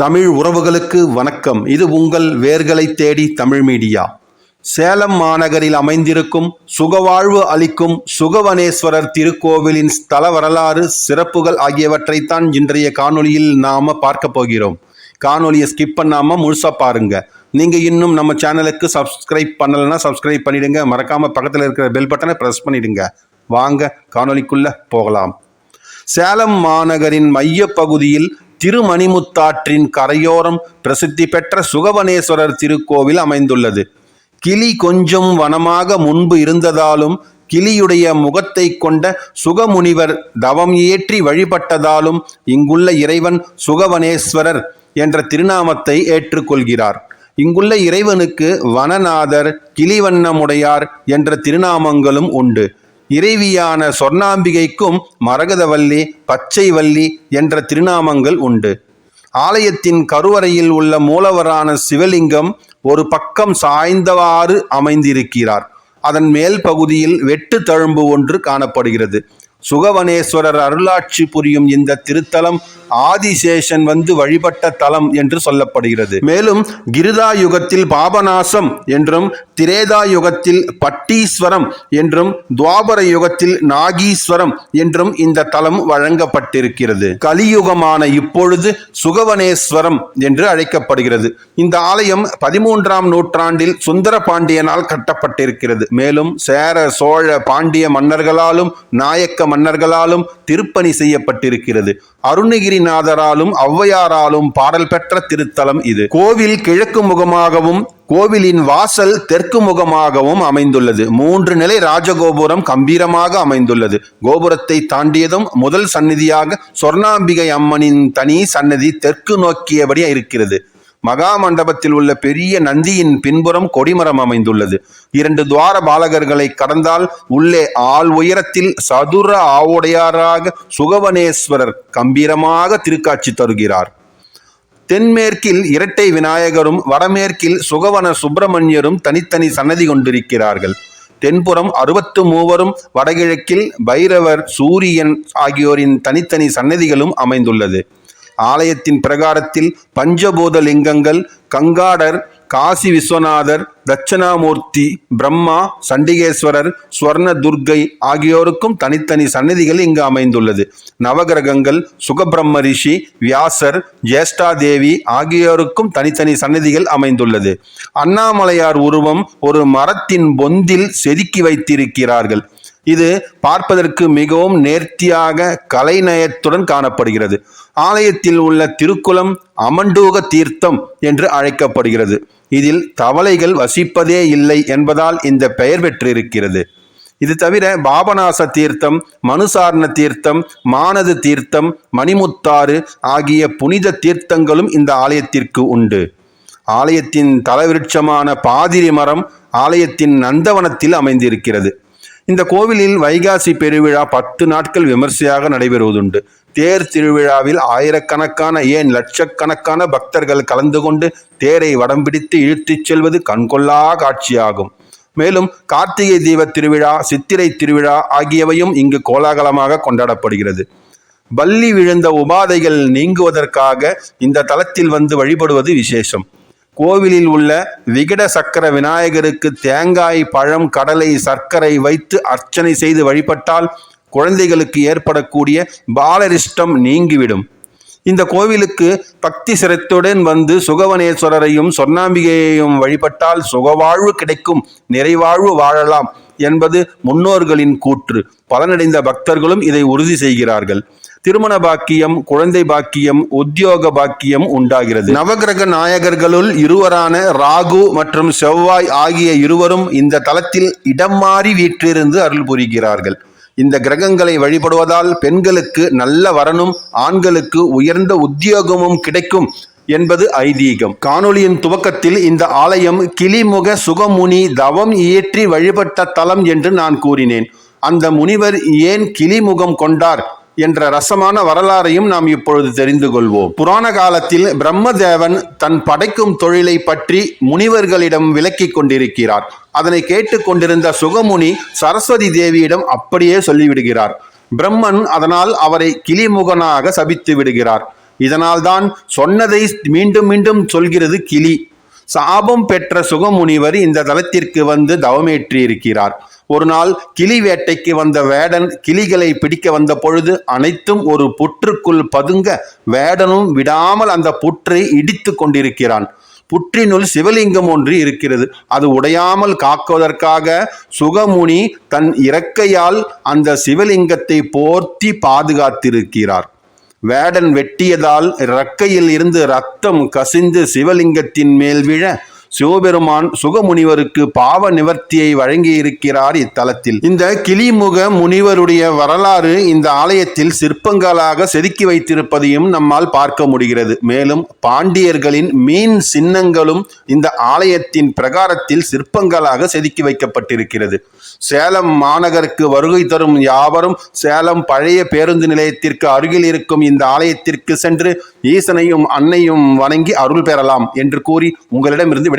தமிழ் உறவுகளுக்கு வணக்கம். இது உங்கள் வேர்களை தேடி தமிழ் மீடியா. சேலம் மாநகரில் அமைந்திருக்கும் சுகவாழ்வு அளிக்கும் சுகவனேஸ்வரர் திருக்கோவிலின் ஸ்தல வரலாறு சிறப்புகள் ஆகியவற்றைத்தான் இன்றைய காணொலியில் நாம பார்க்க போகிறோம். காணொலியை ஸ்கிப் பண்ணாமல் முழுசாக பாருங்க. நீங்கள் இன்னும் நம்ம சேனலுக்கு சப்ஸ்கிரைப் பண்ணலைன்னா சப்ஸ்கிரைப் பண்ணிடுங்க. மறக்காம பக்கத்தில் இருக்கிற பெல் பட்டனை ப்ரெஸ் பண்ணிடுங்க. வாங்க காணொளிக்குள்ள போகலாம். சேலம் மாநகரின் மையப் பகுதியில் திருமணிமுத்தாற்றின் கரையோரம் பிரசித்தி பெற்ற சுகவனேஸ்வரர் திருக்கோவில் அமைந்துள்ளது. கிளி கொஞ்சம் வனமாக முன்பு இருந்ததாலும் கிளியுடைய முகத்தை கொண்ட சுகமுனிவர் தவம் ஏற்றி வழிபட்டதாலும் இங்குள்ள இறைவன் சுகவனேஸ்வரர் என்ற திருநாமத்தை ஏற்றுக்கொள்கிறார். இங்குள்ள இறைவனுக்கு வனநாதர் கிளிவண்ணமுடையார் என்ற திருநாமங்களும் உண்டு. இறைவியான சொர்ணாம்பிகைக்கும் மரகதவல்லி பச்சைவல்லி என்ற திருநாமங்கள் உண்டு. ஆலயத்தின் கருவறையில் உள்ள மூலவரான சிவலிங்கம் ஒரு பக்கம் சாய்ந்தவாறு அமைந்திருக்கிறார். அதன் மேல் பகுதியில் வெட்டு தழும்பு ஒன்று காணப்படுகிறது. சுகவனேஸ்வரர் அருளாட்சி புரியும் இந்த திருத்தலம் ஆதிசேஷன் வந்து வழிபட்ட தலம் என்று சொல்லப்படுகிறது. மேலும் கிருதா யுகத்தில் பாபநாசம் என்றும் திரேதா யுகத்தில் பட்டீஸ்வரம் என்றும் துவாபர யுகத்தில் நாகீஸ்வரம் என்றும் இந்த தலம் வழங்கப்பட்டிருக்கிறது. கலியுகமான இப்பொழுது சுகவனேஸ்வரம் என்று அழைக்கப்படுகிறது. இந்த ஆலயம் பதிமூன்றாம் நூற்றாண்டில் சுந்தர பாண்டியனால் கட்டப்பட்டிருக்கிறது. மேலும் சேர சோழ பாண்டிய மன்னர்களாலும் நாயக்க மன்னர்களாலும் திருப்பணி செய்யப்பட்டிருக்கிறது. அருணகிரிநாதராலும் ஔவையாராலும் பாடல் பெற்ற திருத்தலம் இது. கோவில் கிழக்கு முகமாகவும் கோவிலின் வாசல் தெற்கு முகமாகவும் அமைந்துள்ளது. மூன்று நிலை ராஜகோபுரம் கம்பீரமாக அமைந்துள்ளது. கோபுரத்தை தாண்டியதும் முதல் சந்நிதியாக சொர்ணாம்பிகை அம்மனின் தனி சன்னதி தெற்கு நோக்கியபடி இருக்கிறது. மகா மண்டபத்தில் உள்ள பெரிய நந்தியின் பின்புறம் கொடிமரம் அமைந்துள்ளது. இரண்டு துவார பாலகர்களை கடந்தால் உள்ளே ஆள் உயரத்தில் சதுர ஆவுடையாராக சுகவனேஸ்வரர் கம்பீரமாக திருக்காட்சி தருகிறார். தென்மேற்கில் இரட்டை விநாயகரும் வடமேற்கில் சுகவன சுப்பிரமணியரும் தனித்தனி சன்னதி கொண்டிருக்கிறார்கள். தென்புறம் அறுபத்து மூவரும் வடகிழக்கில் பைரவர் சூரியன் ஆகியோரின் தனித்தனி சன்னதிகளும் அமைந்துள்ளது. ஆலயத்தின் பிரகாரத்தில் பஞ்சபூத லிங்கங்கள் கங்காடர் காசி விஸ்வநாதர் தட்சணாமூர்த்தி பிரம்மா சண்டிகேஸ்வரர் ஸ்வர்ண துர்க்கை ஆகியோருக்கும் தனித்தனி சன்னதிகள் இங்கு அமைந்துள்ளது. நவகிரகங்கள் சுகபிரம்ம ரிஷி வியாசர் ஜேஷ்டாதேவி ஆகியோருக்கும் தனித்தனி சன்னதிகள் அமைந்துள்ளது. அண்ணாமலையார் உருவம் ஒரு மரத்தின் பொந்தில் செதுக்கி வைத்திருக்கிறார்கள். இது பார்ப்பதற்கு மிகவும் நேர்த்தியாக கலைநயத்துடன் காணப்படுகிறது. ஆலயத்தில் உள்ள திருக்குளம் அமண்டூக தீர்த்தம் என்று அழைக்கப்படுகிறது. இதில் தவளைகள் வசிப்பதே இல்லை என்பதால் இந்த பெயர் பெற்றிருக்கிறது. இது தவிர பாபநாச தீர்த்தம் மனுசாரண தீர்த்தம் மானது தீர்த்தம் மணிமுத்தாறு ஆகிய புனித தீர்த்தங்களும் இந்த ஆலயத்திற்கு உண்டு. ஆலயத்தின் தலவிருட்சமான பாதிரி மரம் ஆலயத்தின் நந்தவனத்தில் அமைந்திருக்கிறது. இந்த கோவிலில் வைகாசி பெருவிழா பத்து நாட்கள் விமர்சையாக நடைபெறுவதுண்டு. தேர் திருவிழாவில் ஆயிரக்கணக்கான ஏன் லட்சக்கணக்கான பக்தர்கள் கலந்து கொண்டு தேரை வடம் பிடித்து இழுத்துச் செல்வது கண்கொள்ளா காட்சியாகும். மேலும் கார்த்திகை தீப திருவிழா சித்திரை திருவிழா ஆகியவையும் இங்கு கோலாகலமாக கொண்டாடப்படுகிறது. பள்ளி விழுந்த உபாதைகள் நீங்குவதற்காக இந்த தலத்தில் வந்து வழிபடுவது விசேஷம். கோவிலில் உள்ள விகட சக்கர விநாயகருக்கு தேங்காய் பழம் கடலை சர்க்கரை வைத்து அர்ச்சனை செய்து வழிபட்டால் குழந்தைகளுக்கு ஏற்படக்கூடிய பாலரிஷ்டம் நீங்கிவிடும். இந்த கோவிலுக்கு பக்தி சிரத்துடன் வந்து சுகவனேஸ்வரரையும் சொர்ணாம்பிகையையும் வழிபட்டால் சுகவாழ்வு கிடைக்கும் நிறைவாழ்வு வாழலாம் என்பது முன்னோர்களின் கூற்று. பலனடைந்த பக்தர்களும் இதை உறுதி செய்கிறார்கள். திருமண பாக்கியம் குழந்தை பாக்கியம் உத்தியோக பாக்கியம் உண்டாகிறது. நவகிரக நாயகர்களுள் இருவரான ராகு மற்றும் செவ்வாய் ஆகிய இருவரும் இந்த தலத்தில் இடம் மாறி வீற்றிருந்து அருள் புரிகிறார்கள். இந்த கிரகங்களை வழிபடுவதால் பெண்களுக்கு நல்ல வரனும் ஆண்களுக்கு உயர்ந்த உத்தியோகமும் கிடைக்கும் என்பது ஐதீகம். காணொளியின் துவக்கத்தில் இந்த ஆலயம் கிளிமுக சுகமுனி தவம் இயற்றி வழிபட்ட தலம் என்று நான் கூறினேன். அந்த முனிவர் ஏன் கிளிமுகம் கொண்டார்? என்ற ரசமான வரலாறையும் நாம் இப்பொழுது தெரிந்து கொள்வோம். புராண காலத்தில் பிரம்மதேவன் தன் படைக்கும் தொழிலை பற்றி முனிவர்களிடம் விளக்கிக் கொண்டிருக்கிறார். அதனை கேட்டுக்கொண்டிருந்த சுகமுனி சரஸ்வதி தேவியிடம் அப்படியே சொல்லிவிடுகிறார். பிரம்மன் அதனால் அவரை கிளிமுகனாக சபித்து விடுகிறார். இதனால்தான் சொன்னதை மீண்டும் மீண்டும் சொல்கிறது கிளி. சாபம் பெற்ற சுகமுனிவர் இந்த தலத்திற்கு வந்து தவமேற்றியிருக்கிறார். ஒரு நாள் கிளி வேட்டைக்கு வந்த வேடன் கிளிகளை பிடிக்க வந்த பொழுது அனைத்தும் ஒரு புற்றுக்குள் பதுங்க வேடனும் விடாமல் அந்த புற்றை இடித்து கொண்டிருக்கிறான். புற்றினுள் சிவலிங்கம் ஒன்று இருக்கிறது. அது உடையாமல் காக்குவதற்காக சுகமுனி தன் இறக்கையால் அந்த சிவலிங்கத்தை போர்த்தி பாதுகாத்திருக்கிறார். வேடன் வெட்டியதால் இறக்கையில் இருந்து ரத்தம் கசிந்து சிவலிங்கத்தின் மேல் விழ சிவபெருமான் சுகமுனிவருக்கு பாவ நிவர்த்தியை வழங்கியிருக்கிறார் இத்தலத்தில். இந்த கிளிமுக முனிவருடைய வரலாறு இந்த ஆலயத்தில் சிற்பங்களாக செதுக்கி வைத்திருப்பதையும் நம்மால் பார்க்க முடிகிறது. மேலும் பாண்டியர்களின் மீன் சின்னங்களும் இந்த ஆலயத்தின் பிரகாரத்தில் சிற்பங்களாக செதுக்கி வைக்கப்பட்டிருக்கிறது. சேலம் மாநகருக்கு வருகை தரும் யாவரும் சேலம் பழைய பேருந்து நிலையத்திற்கு அருகில் இருக்கும் இந்த ஆலயத்திற்கு சென்று ஈசனையும் அன்னையும் வணங்கி அருள் பெறலாம் என்று கூறி உங்களிடமிருந்து